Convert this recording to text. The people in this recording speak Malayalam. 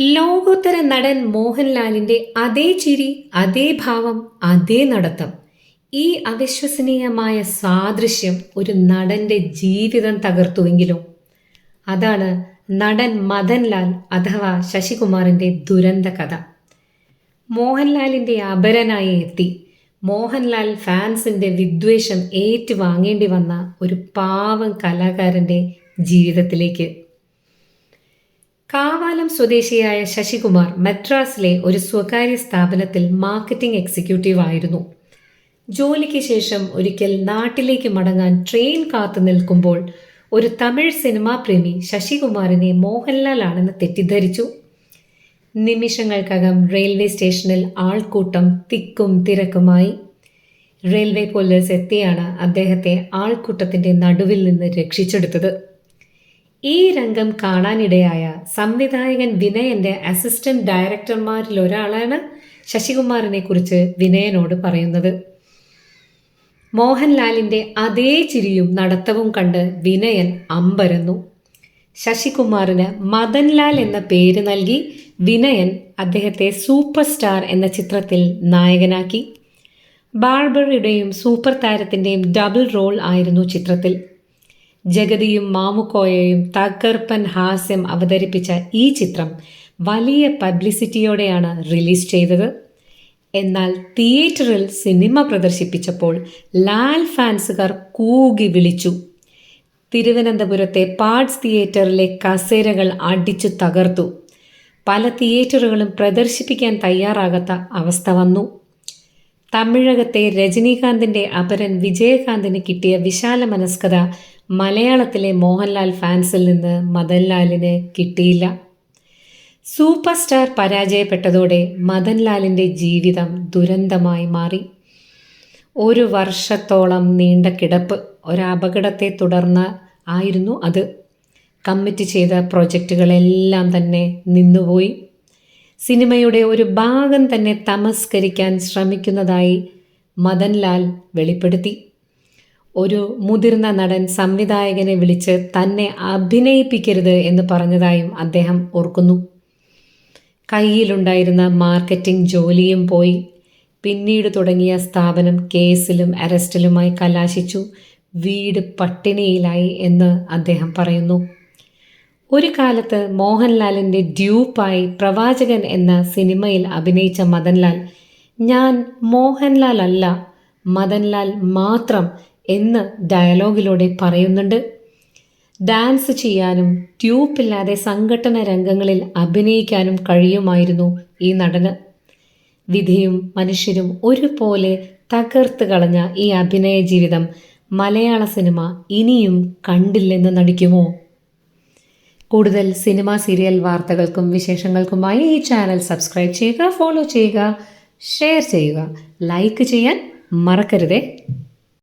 ലോകോത്തര നടൻ മോഹൻലാലിന്റെ അതേ ചിരി അതേ ഭാവം അതേ നടത്തം. ഈ അവിശ്വസനീയമായ സാദൃശ്യം ഒരു നടന്റെ ജീവിതം തകർത്തുവെങ്കിലും അതാണ് നടൻ മദൻലാൽ അഥവാ ശശികുമാറിന്റെ ദുരന്ത കഥ. മോഹൻലാലിന്റെ അപരനായി എത്തി. മോഹൻലാൽ ഫാൻസിന്റെ വിദ്വേഷം ഏറ്റുവാങ്ങേണ്ടി വന്ന ഒരു പാവം കലാകാരന്റെ ജീവിതത്തിലേക്ക് കാവാലം സ്വദേശിയായ ശശികുമാർ മദ്രാസിലെ ഒരു സ്വകാര്യ സ്ഥാപനത്തിൽ മാർക്കറ്റിംഗ് എക്സിക്യൂട്ടീവ് ആയിരുന്നു. ജോലിക്ക് ശേഷം ഒരിക്കൽ നാട്ടിലേക്ക് മടങ്ങാൻ ട്രെയിൻ കാത്തു നിൽക്കുമ്പോൾ ഒരു തമിഴ് സിനിമാ പ്രേമി ശശികുമാറിനെ മോഹൻലാൽ ആണെന്ന് തെറ്റിദ്ധരിച്ചു. നിമിഷങ്ങൾക്കകം റെയിൽവേ സ്റ്റേഷനിൽ ആൾക്കൂട്ടം തിക്കും തിരക്കുമായി. റെയിൽവേ പോലീസ് എത്തിയാണ് അദ്ദേഹത്തെ ആൾക്കൂട്ടത്തിന്റെ നടുവിൽ നിന്ന് രക്ഷിച്ചെടുത്തത്. ഈ രംഗം കാണാനിടയായ സംവിധായകൻ വിനയന്റെ അസിസ്റ്റന്റ് ഡയറക്ടർമാരിൽ ഒരാളാണ് ശശികുമാറിനെ കുറിച്ച് വിനയനോട് പറയുന്നത്. മോഹൻലാലിന്റെ അതേ ചിരിയും നടത്തവും കണ്ട് വിനയൻ അമ്പരന്നു. ശശികുമാറിന് മദൻലാൽ എന്ന പേര് നൽകി വിനയൻ അദ്ദേഹത്തെ സൂപ്പർ സ്റ്റാർ എന്ന ചിത്രത്തിൽ നായകനാക്കി. ബാർബറുടെയും സൂപ്പർ താരത്തിന്റെയും ഡബിൾ റോൾ ആയിരുന്നു ചിത്രത്തിൽ. ജഗതിയും മാമുക്കോയയും തകർപ്പൻ ഹാസ്യം അവതരിപ്പിച്ച ഈ ചിത്രം വലിയ പബ്ലിസിറ്റിയോടെയാണ് റിലീസ് ചെയ്തത്. എന്നാൽ തിയേറ്ററിൽ സിനിമ പ്രദർശിപ്പിച്ചപ്പോൾ ലാൽ ഫാൻസുകാർ കൂകി വിളിച്ചു. തിരുവനന്തപുരത്തെ പാർട്സ് തിയേറ്ററിലെ കസേരകൾ അടിച്ചു തകർത്തു. പല തിയേറ്ററുകളും പ്രദർശിപ്പിക്കാൻ തയ്യാറാകാത്ത അവസ്ഥ വന്നു. തമിഴകത്തെ രജനീകാന്തിന്റെ അപരൻ വിജയകാന്തിന് കിട്ടിയ വിശാല മനസ്കത മലയാളത്തിലെ മോഹൻലാൽ ഫാൻസിൽ നിന്ന് മദൻലാലിന് കിട്ടിയില്ല. സൂപ്പർ സ്റ്റാർ പരാജയപ്പെട്ടതോടെ മദൻലാലിന്റെ ജീവിതം ദുരന്തമായി മാറി. ഒരു വർഷത്തോളം നീണ്ട കിടപ്പ് ഒരപകടത്തെ തുടർന്ന് ആയിരുന്നു അത്. കമ്മിറ്റ് ചെയ്ത പ്രോജക്റ്റുകളെല്ലാം തന്നെ നിന്നുപോയി. സിനിമയുടെ ഒരു ഭാഗം തന്നെ തമസ്കരിക്കാൻ ശ്രമിക്കുന്നതായി മദൻലാൽ വെളിപ്പെടുത്തി. ഒരു മുതിർന്ന നടൻ സംവിധായകനെ വിളിച്ച് തന്നെ അഭിനയിപ്പിക്കരുത് എന്ന് പറഞ്ഞതായും അദ്ദേഹം ഓർക്കുന്നു. കയ്യിലുണ്ടായിരുന്ന മാർക്കറ്റിംഗ് ജോലിയും പോയി. പിന്നീട് തുടങ്ങിയ സ്ഥാപനം കേസിലും അറസ്റ്റിലുമായി കലാശിച്ചു. വീട് പട്ടിണിയിലായി എന്ന് അദ്ദേഹം പറയുന്നു. ഒരു കാലത്ത് മോഹൻലാലിന്റെ ഡ്യൂപ്പായി പ്രവാചകൻ എന്ന സിനിമയിൽ അഭിനയിച്ച മദൻലാൽ ഞാൻ മോഹൻലാൽ അല്ല മദൻലാൽ മാത്രം എന്ന് ഡയലോഗിലൂടെ പറയുന്നുണ്ട്. ഡാൻസ് ചെയ്യാനും ട്യൂപ്പില്ലാതെ സംഘടന രംഗങ്ങളിൽ അഭിനയിക്കാനും കഴിയുമായിരുന്നു ഈ നടന്. വിധിയും മനുഷ്യരും ഒരുപോലെ തകർത്ത് കളഞ്ഞ ഈ അഭിനയ ജീവിതം മലയാള സിനിമ ഇനിയും കണ്ടില്ലെന്ന് നടിക്കുമോ? കൂടുതൽ സിനിമ സീരിയൽ വാർത്തകൾക്കും വിശേഷങ്ങൾക്കുമായി ഈ ചാനൽ സബ്സ്ക്രൈബ് ചെയ്യുക ഫോളോ ചെയ്യുക ഷെയർ ചെയ്യുക. ലൈക്ക് ചെയ്യാൻ മറക്കരുതേ.